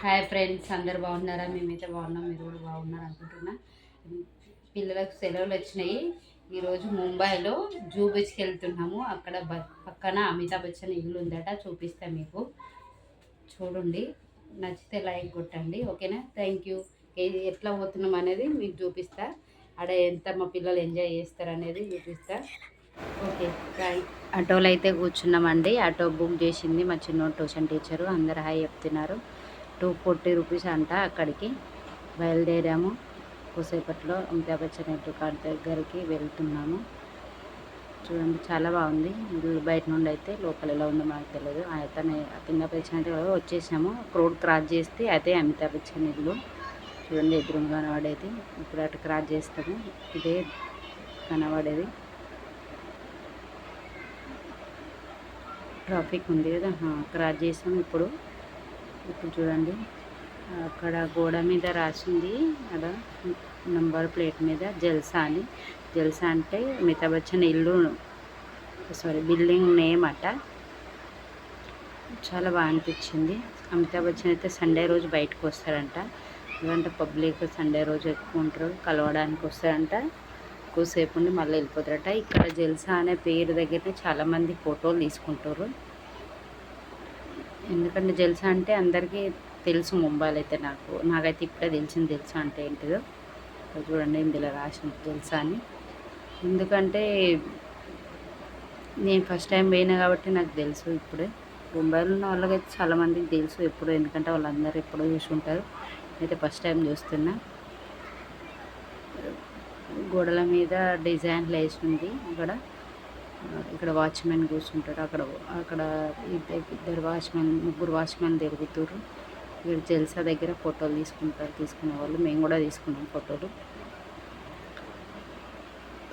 Hi friends అందరు బాగున్నారా? మేమైతే బాగున్నాం మీరు కూడా బాగున్నారు అనుకుంటున్నా. పిల్లలకు సెలవులు వచ్చినాయి. ఈరోజు ముంబైలో జూ బీచ్కి వెళ్తున్నాము. అక్కడ బ పక్కన అమితాబ్ బచ్చన్ ఇల్లు ఉందట చూపిస్తా మీకు. చూడండి నచ్చితే లైక్ కొట్టండి ఓకేనా? థ్యాంక్ యూ ఎట్లా పోతున్నాం అనేది మీకు చూపిస్తా. ఆడ ఎంత మా పిల్లలు ఎంజాయ్ చేస్తారు అనేది చూపిస్తా. ఓకే బాయ్ ఆటోలో అయితే కూర్చున్నామండి. ఆటో బుక్ చేసింది మా చిన్న ట్యూషన్ టీచరు అందరు హాయ్ చెప్తున్నారు. టూ ఫార్టీ రూపీస్ అంట అక్కడికి. బయలుదేరాము. కోసేపట్లో అమితాబ్ బచ్చన్ దుకాణం దగ్గరికి వెళ్తున్నాము. చూడండి చాలా బాగుంది. బయట నుండి అయితే లోపల ఎలా ఉందో మనకు తెలియదు అతను అమితాబ్ బచ్చన్ అయితే వచ్చేసాము. రోడ్ క్రాస్ చేస్తే అదే అమితాబ్ బచ్చన్ ఇల్లు చూడండి ఎదురుగా కనబడేది. ఇప్పుడు అటు క్రాస్ చేస్తాము. ఇదే కనబడేది. ట్రాఫిక్ ఉంది కదా. క్రాస్ చేసాము ఇప్పుడు. ఇప్పుడు చూడండి. అక్కడ గోడ మీద రాసింది అక్కడ నంబర్ ప్లేట్ మీద జల్సా అని జల్సా అంటే అమితాబ్ బచ్చన్ ఇల్లు సారీ బిల్డింగ్ నేమ్ అట. చాలా బాగా అనిపించింది. అమితాబ్ బచ్చన్ అయితే సండే రోజు బయటకు వస్తారంట. ఎందుకంటే పబ్లిక్ సండే రోజు ఎక్కువ ఉంటారు కలవడానికి వస్తారంట. ఎక్కువసేపు ఉండి మళ్ళీ వెళ్ళిపోతారట. ఇక్కడ జల్సా అనే పేరు దగ్గరనే చాలామంది ఫోటోలు తీసుకుంటారు. ఎందుకంటే జల్సా అంటే అందరికీ తెలుసు ముంబైలో అయితే నాకు. నాకైతే ఇప్పుడే తెలిసింది తెలుసా అంటే ఏంటిదో. చూడండి ఇందులో రాసిన తెలుసా అని ఎందుకంటే నేను ఫస్ట్ టైం పోయినా కాబట్టి నాకు తెలుసు ఇప్పుడే. ముంబైలో ఉన్న వాళ్ళకైతే చాలామందికి తెలుసు ఎప్పుడు ఎందుకంటే వాళ్ళందరూ ఎప్పుడో చూసి ఉంటారు. అయితే ఫస్ట్ టైం చూస్తున్నా. గోడల మీద డిజైన్లు వేసి ఉంది అక్కడ ఇక్కడ వాచ్మెన్ కూర్చుంటాడు అక్కడ అక్కడ ఇద్దరు వాచ్మెన్ ముగ్గురు వాచ్మెన్ తిరుగుతారు ఇక్కడ జల్సా దగ్గర ఫోటోలు తీసుకుంటారు. తీసుకునే వాళ్ళు. మేము కూడా తీసుకున్నాం ఫోటోలు.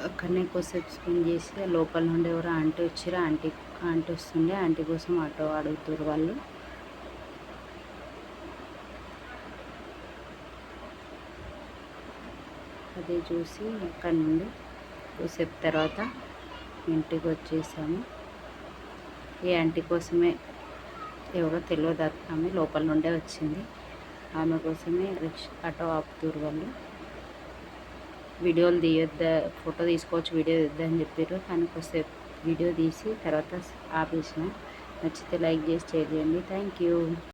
అక్కడనే కొద్దిసేపు స్పెండ్ చేసి లోపల నుండి ఎవరో ఆంటీ వచ్చారు ఆంటీ ఆంటీ వస్తుండే. ఆంటీ కోసం ఆటో అడుగుతారు వాళ్ళు. అది చూసి అక్కడ నుండి కొద్దిసేపు తర్వాత ఇంటికి వచ్చేసాము ఈ ఆంటీ కోసమే ఎవరో తెలియదు ఆమె లోపల నుండే వచ్చింది. ఆమె కోసమే రిక్ష ఆటో ఆపుతారు వాళ్ళు. వీడియోలు తీయొద్దా ఫోటో తీసుకోవచ్చు వీడియో తీద్దని చెప్పారు కానీ కొద్దిసేపు వీడియో తీసి తర్వాత ఆపేసిన. నచ్చితే లైక్ చేసి షేర్ చేయండి. Thank you.